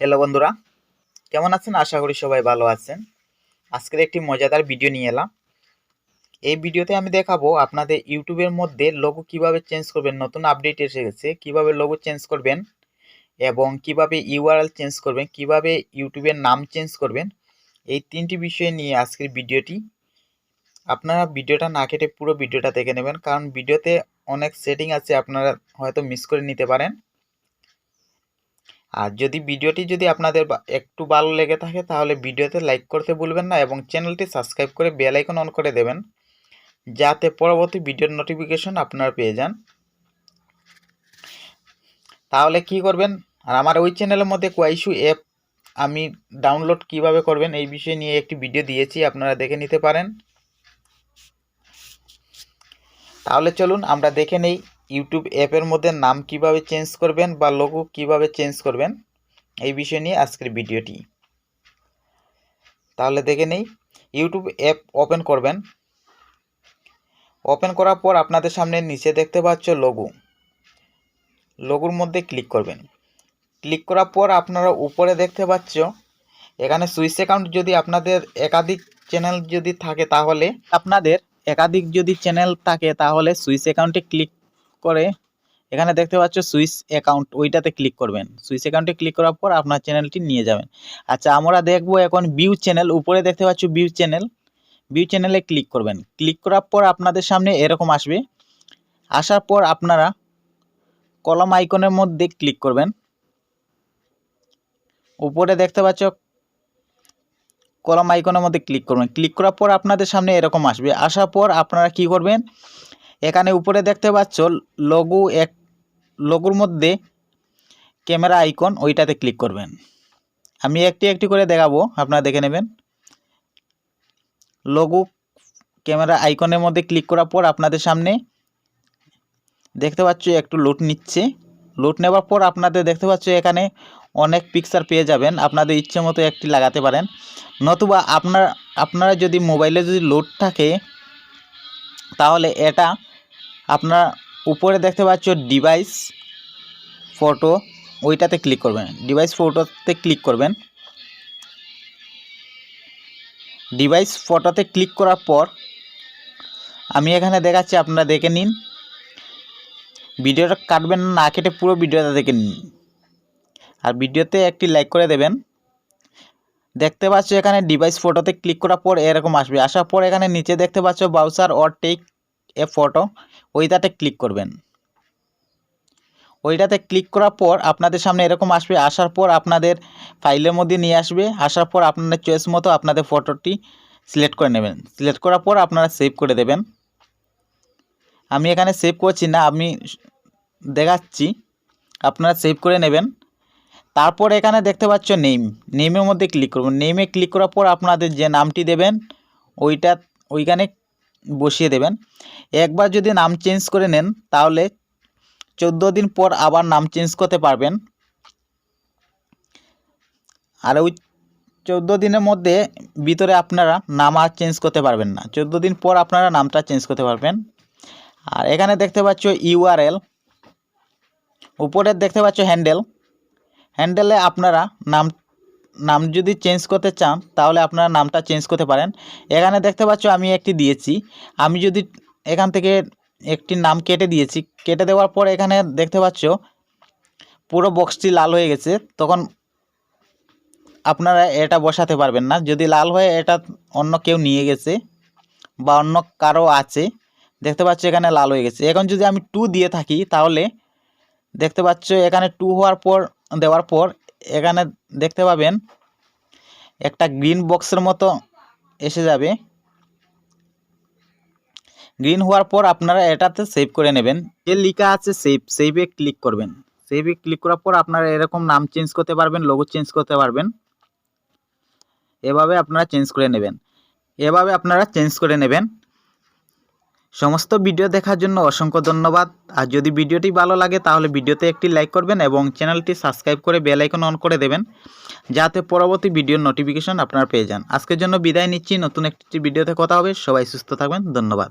Hello বন্ধুরা, কেমন আছেন? আশা করি সবাই ভালো আছেন। আজকের একটি মজাদার ভিডিও নিয়ে এলাম। এই ভিডিওতে আমি দেখাবো আপনাদের ইউটিউবের মধ্যে লোগো কীভাবে চেঞ্জ করবেন, নতুন আপডেট এসে গেছে, কীভাবে লোগো চেঞ্জ করবেন এবং কীভাবে ইউআরএল চেঞ্জ করবেন, কীভাবে ইউটিউবের নাম চেঞ্জ করবেন, এই তিনটি বিষয় নিয়ে আজকের ভিডিওটি আপনারা ভিডিওটা না কেটে পুরো ভিডিওটা দেখে নেবেন, কারণ ভিডিওতে অনেক সেটিং আছে, আপনারা হয়তো মিস করে নিতে পারেন। আর যদি ভিডিওটি যদি আপনাদের একটু ভালো লেগে থাকে, তাহলে ভিডিওতে লাইক করতে ভুলবেন না এবং চ্যানেলটি সাবস্ক্রাইব করে বেল আইকন অন করে দেবেন, যাতে পরবর্তী ভিডিওর নোটিফিকেশন আপনারা পেয়ে যান। তাহলে কি করবেন? আর আমার ওই চ্যানেলের মধ্যে কোয়াইশু অ্যাপ আমি ডাউনলোড কীভাবে করবেন, এই বিষয়ে নিয়ে একটি ভিডিও দিয়েছি, আপনারা দেখে নিতে পারেন। তাহলে চলুন, আমরা দেখে নেই ইউটিউব অ্যাপের মধ্যে নাম কীভাবে চেঞ্জ করবেন বা লোগো কীভাবে চেঞ্জ করবেন, এই বিষয় নিয়ে আজকের ভিডিওটি। তাহলে দেখে নেই ইউটিউব অ্যাপ ওপেন করবেন। ওপেন করার পর আপনাদের সামনে নিচে দেখতে পাচ্ছ লোগো লোগোর মধ্যে ক্লিক করবেন। ক্লিক করার পর আপনারা উপরে দেখতে পাচ্ছ, এখানে সুইচ অ্যাকাউন্ট যদি আপনাদের একাধিক চ্যানেল যদি থাকে তাহলে, আপনাদের একাধিক যদি চ্যানেল থাকে তাহলে সুইচ অ্যাকাউন্টে ক্লিক করে, এখানে দেখতে পাচ্ছ সুইস অ্যাকাউন্ট, ওইটাতে ক্লিক করবেন। সুইস অ্যাকাউন্টে ক্লিক করার পর আপনার চ্যানেলটি নিয়ে যাবেন। আচ্ছা আমরা দেখব এখন ভিউ চ্যানেল, উপরে দেখতে পাচ্ছ ভিউ চ্যানেল। ভিউ চ্যানেলে ক্লিক করবেন। ক্লিক করার পর আপনাদের সামনে এরকম আসবে। আসার পর আপনারা কলম আইকনের মধ্যে ক্লিক করবেন। উপরে দেখতে পাচ্ছ কলম আইকনের মধ্যে ক্লিক করবেন। ক্লিক করার পর আপনাদের সামনে এরকম আসবে। আসার পর আপনারা কি করবেন? এখানে উপরে দেখতে পাচ্ছ লঘু এক, লঘুর মধ্যে ক্যামেরা আইকন, ওইটাতে ক্লিক করবেন। আমি একটি একটি করে দেখাবো, আপনারা দেখে নেবেন। লঘু ক্যামেরা আইকনের মধ্যে ক্লিক করার পর আপনাদের সামনে দেখতে পাচ্ছ একটু লোড নিচ্ছে। লোড নেওয়ার পর আপনাদের দেখতে পাচ্ছ এখানে অনেক পিকচার পেয়ে যাবেন, আপনাদের ইচ্ছে মতো একটি লাগাতে পারেন। নতুবা আপনার, আপনারা যদি মোবাইলে যদি লোড থাকে, তাহলে এটা আপনার উপরে দেখতে পাচ্ছ ডিভাইস ফটো ওইটাতে ক্লিক করবেন। ডিভাইস ফটোতে ক্লিক করবেন। ডিভাইস ফটোতে ক্লিক করার পর আমি এখানে দেখাচ্ছি, আপনারা দেখে নিন। ভিডিওটা কাটবেন না কেটে পুরো ভিডিওটা দেখে নিন। আর ভিডিওতে একটি লাইক করে দেবেন। দেখতে পাচ্ছ এখানে ডিভাইস ফটোতে ক্লিক করার পর এরকম আসবে। আসার পর এখানে নিচে দেখতে পাচ্ছ browser or take a photo ওইটাতে ক্লিক করবেন। ওইটাতে ক্লিক করার পর আপনাদের সামনে এরকম আসবে, আসার পর আপনাদের ফাইলের মধ্যে নিয়ে আসবে, আসার পর আপনাদের চয়েস মতো আপনাদের ফটোটি সিলেক্ট করে নেবেন। সিলেক্ট করার পর আপনারা সেভ করে দেবেন। আমি এখানে সেভ করছি না, আমি দেখাচ্ছি। আপনারা সেভ করে নেবেন। তারপর এখানে দেখতে পাচ্ছ নেম নেমের মধ্যে ক্লিক করবেন নেমে ক্লিক করার পর আপনাদের যে নামটি দেবেন, ওইটা, ওইখানে বসিয়ে দেবেন। একবার যদি নাম চেঞ্জ করে নেন, তাহলে চোদ্দ দিন পর আবার নাম চেঞ্জ করতে পারবেন। আর ওই চোদ্দ দিনের মধ্যে ভিতরে আপনারা নাম আর চেঞ্জ করতে পারবেন না। চোদ্দ দিন পর আপনারা নামটা চেঞ্জ করতে পারবেন। আর এখানে দেখতে পাচ্ছ ইউআরএল উপরে দেখতে পাচ্ছ হ্যান্ডেল হ্যান্ডেলে আপনারা নাম নাম যদি চেঞ্জ করতে চান, তাহলে আপনারা নামটা চেঞ্জ করতে পারেন। এখানে দেখতে পাচ্ছ আমি একটি দিয়েছি। আমি যদি এখান থেকে একটি নাম কেটে দিয়েছি, কেটে দেওয়ার পর এখানে দেখতে পাচ্ছ পুরো বক্সটি লাল হয়ে গেছে। তখন আপনারা এটা বসাতে পারবেন না। যদি লাল হয়ে এটা অন্য কেউ নিয়ে গেছে বা অন্য কারও আছে, দেখতে পাচ্ছ এখানে লাল হয়ে গেছে। এখন যদি আমি টু দিয়ে থাকি, তাহলে দেখতে পাচ্ছ এখানে টু হওয়ার পর, দেওয়ার পর এখানে দেখতে পাবেন, একটা গ্রিন বক্সের মতো এসে যাবে। গ্রিন হওয়ার পর আপনারা এটাতে সেভ করে নেবেন। যে লেখা আছে সেভ সেভে ক্লিক করবেন। সেভে ক্লিক করার পর আপনারা এরকম নাম চেঞ্জ করতে পারবেন লোগো চেঞ্জ করতে পারবেন। এভাবে আপনারা চেঞ্জ করে নেবেন। এভাবে আপনারা চেঞ্জ করে নেবেন। সমস্ত ভিডিও দেখার জন্য অসংখ্য ধন্যবাদ। আর যদি ভিডিওটি ভালো লাগে, তাহলে ভিডিওতে একটি লাইক করবেন এবং চ্যানেলটি সাবস্ক্রাইব করে বেল আইকন অন করে দেবেন, যাতে পরবর্তী ভিডিওর নোটিফিকেশন আপনারা পেয়ে যান। আজকের জন্য বিদায় নিচ্ছি। নতুন একটি ভিডিওতে কথা হবে। সবাই সুস্থ থাকবেন। ধন্যবাদ।